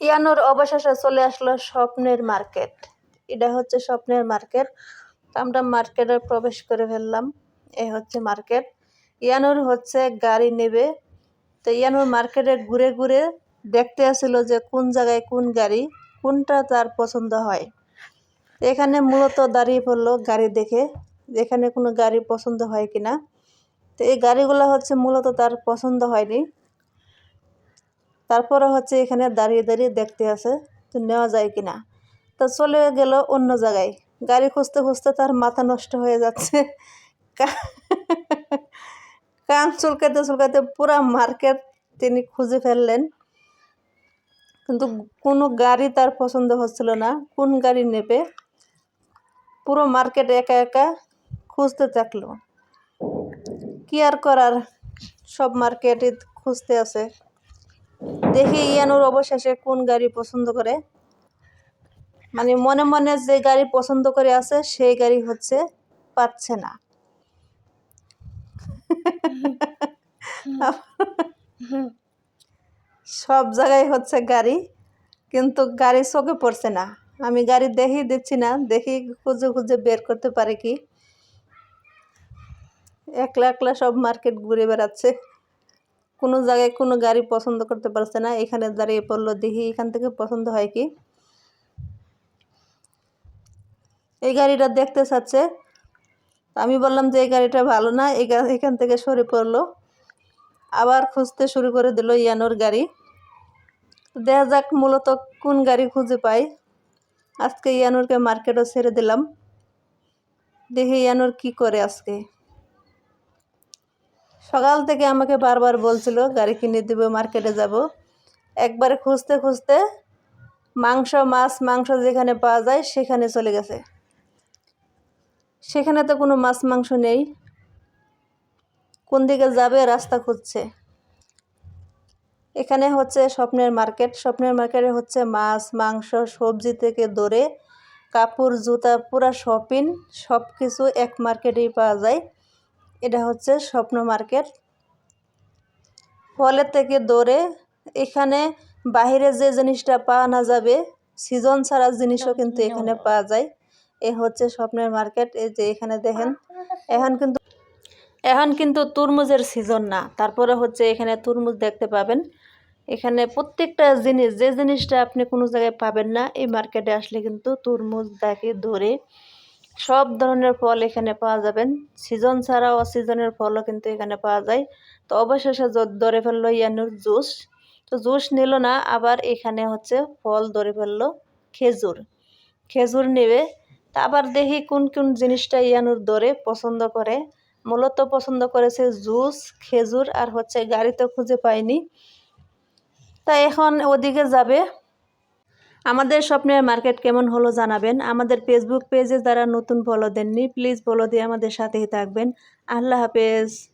ইয়ানুর অবশেষে চলে আসলো স্বপ্নের মার্কেট। এটা হচ্ছে স্বপ্নের মার্কেট। আমরা মার্কেটে প্রবেশ করে ফেললাম। এ হচ্ছে মার্কেট। ইয়ানোর হচ্ছে গাড়ি নেবে। তো ইয়ানোর মার্কেটে ঘুরে ঘুরে দেখতে আসছিল যে কোন জায়গায় কোন গাড়ি, কোনটা তার পছন্দ হয়। এখানে মূলত দাঁড়িয়ে পড়ল গাড়ি দেখে এখানে কোনো গাড়ি পছন্দ হয় কিনা। তো এই গাড়িগুলো হচ্ছে মূলত তার পছন্দ হয়নি। তারপরে হচ্ছে এখানে দাঁড়িয়ে দাঁড়িয়ে দেখতে আছে তো নেওয়া যায় কিনা। তো চলে গেল অন্য জায়গায়। গাড়ি খুঁজতে খুঁজতে তার মাথা নষ্ট হয়ে যাচ্ছে। কান চুলকাতে চুলকাতে পুরা মার্কেট তিনি খুঁজে ফেললেন। কিন্তু কোনো গাড়ি তার পছন্দ হচ্ছিল না। কোন গাড়ি নেবে? পুরো মার্কেট একা একা খুঁজতে থাকল। কি আর করার? সব মার্কেটে খুঁজতে আছে। দেখি ইয়ানুর অবশেষে কোন গাড়ি পছন্দ করে। মানে মনে মনে যে গাড়ি পছন্দ করে আছে, সেই গাড়ি হচ্ছে পাচ্ছে না। সব জায়গায় হচ্ছে গাড়ি, কিন্তু গাড়ি চোখে পড়ছে না। আমি গাড়ি দেখি দিচ্ছি না, দেখি খুঁজে খুঁজে বের করতে পারে কি। একলা একলা সব মার্কেট ঘুরে বেড়াচ্ছে। কোনো জায়গায় কোনো গাড়ি পছন্দ করতে পারছে না, এখানে দাঁড়িয়ে পড়ল, দেখি এখান থেকে পছন্দ হয় কি? এই গাড়িটা দেখতে চাচ্ছে। আমি বললাম যে, এই গাড়িটা ভালো না এখান থেকে সরে পড়ল। আবার খুঁজতে শুরু করে দিল ইয়ানোর গাড়ি। দেখা যাক মূলত কোন গাড়ি খুঁজে পাই। আজকে ইয়ানোরকে মার্কেটও ছেড়ে দিলাম। দেখি ইয়ানোর কি করে আজকে। সকাল থেকে আমাকে বারবার বলছিল, গাড়ি কিনে দেবো, মার্কেটে যাব। একবারে খুঁজতে খুঁজতে মাংস, মাছ, মাংস যেখানে পাওয়া যায় সেখানে চলে গেছে। সেখানে তো কোনো মাছ, মাংস নেই। কোন দিকে যাবে, রাস্তা খুঁজছে। এখানে হচ্ছে স্বপ্নের মার্কেট। স্বপ্নের মার্কেটে হচ্ছে মাছ, মাংস, সবজি থেকে ধরে কাপড়, জুতা, পুরা শপিং সব কিছু এক মার্কেটেই পাওয়া যায়। এটা হচ্ছে স্বপ্ন মার্কেট। ফলের থেকে দৌড়ে এখানে বাহিরে যে জিনিসটা পাওয়া না যাবে সিজন ছাড়া জিনিসও কিন্তু এখানে পাওয়া যায়। এ হচ্ছে স্বপ্নের মার্কেট এই যে এখানে দেখেন। এখন কিন্তু এখন কিন্তু তরমুজের সিজন না। তারপরে হচ্ছে এখানে তরমুজ দেখতে পাবেন। এখানে প্রত্যেকটা জিনিস যে জিনিসটা আপনি কোনো জায়গায় পাবেন না এই মার্কেটে আসলে কিন্তু তরমুজ দেখে ধরে সব ধরনের ফল এখানে পাওয়া যাবেন। সিজন ছাড়া অসিজনের ফলও কিন্তু এখানে পাওয়া যায়। তো অবশেষে ধরে ফেলল ইয়ানুর জুস। তো জুস নিল না, আবার এখানে হচ্ছে ফল ধরে ফেলল খেজুর। খেজুর নেবে। তা আবার দেখি কোন কোন জিনিসটা ইয়ানুর ধরে পছন্দ করে। মূলত পছন্দ করেছে জুস, খেজুর, আর হচ্ছে গাড়িতে খুঁজে পায়নি। তা এখন ওদিকে যাবে। আমাদের স্বপ্নের মার্কেট কেমন হলো জানাবেন। আমাদের ফেসবুক পেজে যারা নতুন ফলো দেননি প্লিজ ফলো দিয়ে আমাদের সাথেই থাকবেন। আল্লাহ হাফেজ।